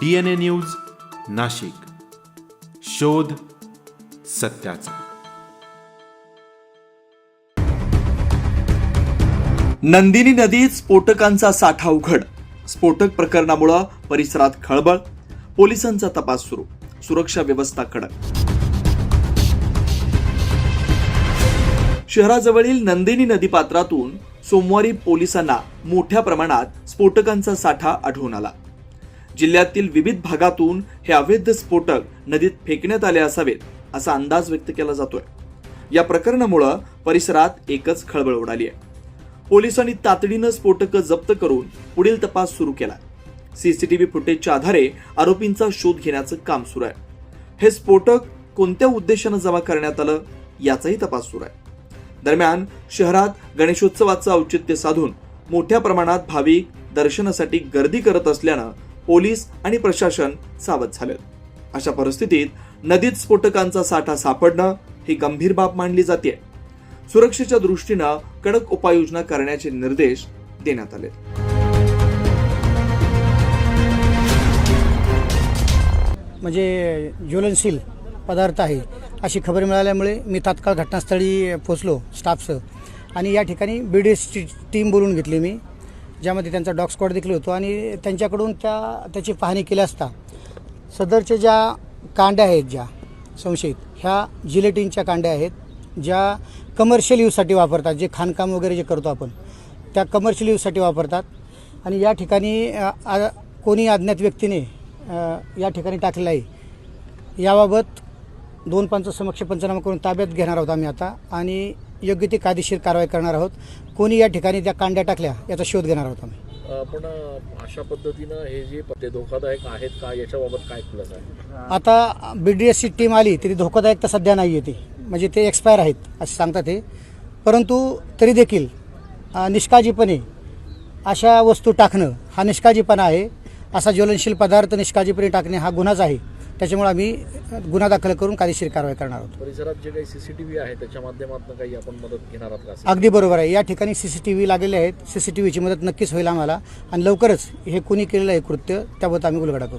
D N A news Nashik. शोध सत्याचा. नंदिनी नदीत स्फोटकांचा साठा उघड. स्फोटक प्रकरणामुळं परिसरात खळबळ. पोलिसांचा तपास सुरू. सुरक्षा व्यवस्था कडक. शहराजवळील नंदिनी नदीपात्रातून सोमवारी पोलिसांना मोठ्या प्रमाणात स्फोटकांचा साठा आढळून आला. जिल्ह्यातील विविध भागातून हे अवैध स्फोटक नदीत फेकण्यात आले असावेत असा अंदाज व्यक्त केला जातोय. या प्रकरणामुळं परिसरात एकच खळबळ उडाली आहे पोलिसांनी तातडीनं स्फोटकं जप्त करून पुढील तपास सुरू केला. सीसीटीव्ही फुटेजच्या आधारे आरोपींचा शोध घेण्याचं काम सुरू आहे. हे स्फोटक कोणत्या उद्देशानं जमा करण्यात आलं याचाही तपास सुरू आहे. दरम्यान शहरात गणेशोत्सवाचं औचित्य साधून मोठ्या प्रमाणात भाविक दर्शनासाठी गर्दी करत असल्यानं पोलीस आणि प्रशासन सावध झाले. अशा परिस्थितीत नदीत स्फोटकांचा साठा सापडणं ही गंभीर बाब मानली जाते सुरक्षेच्या दृष्टीनं कडक उपाययोजना करण्याचे निर्देश देण्यात आले म्हणजे ज्वलनशील पदार्थ आहे अशी खबर मिळाल्यामुळे मी तात्काळ घटनास्थळी पोचलो स्टाफसह आणि या ठिकाणी बी डी एसची टीम बोलून घेतली मी. ज्यामध्ये त्यांचा डॉग स्क्वॉड देखील होतो आणि त्यांच्याकडून त्या त्याची पाहणी केली असता सदरच्या ज्या कांड्या आहेत ज्या संशयित ह्या जिलेटिनच्या कांड्या आहेत ज्या कमर्शियल यूजसाठी वापरतात जे खाणकाम वगैरे जे करतो आपण त्या कमर्शियल यूजसाठी वापरतात. आणि या ठिकाणी आ- कोणी अज्ञात व्यक्तीने या ठिकाणी टाकलेलं आहे. याबाबत दोन पंच समक्ष पंचनामा करून ताब्यात घेणार आहोत आम्ही आता. आणि योग्य ती कायदेशीर कारवाई करणार आहोत. कोणी या ठिकाणी त्या कांड्या टाकल्या याचा शोध घेणार आहोत आम्ही. पण अशा पद्धतीनं हे जे ते धोकादायक आहेत का? याच्याबाबत काय खुलासा आहे? आता बी डी एसची टीम आली तरी धोकादायक तर सध्या नाही आहे ती. म्हणजे ते एक्सपायर आहेत असं सांगतात ते. परंतु तरी देखील निष्काळजीपणे अशा वस्तू टाकणं हा निष्काळजीपणा आहे. असा ज्वलनशील पदार्थ निष्काळजीपणे टाकणे हा गुन्हाच आहे. त्याच्यामुळे आम्ही गुन्हा दाखल करून कायदेशीर कारवाई करणार आहोत. परिसरात जे काही सीसीटीव्ही आहे त्याच्या माध्यमातून काही आपण मदत घेणार आहात का? अगदी बरोबर आहे. या ठिकाणी सी सी टी व्ही लागलेले आहेत. सी सी टी व्हीची मदत नक्कीच होईल आम्हाला. आणि लवकरच हे कुणी केलेलं आहे कृत्य त्याबद्दल आम्ही उलगडा करू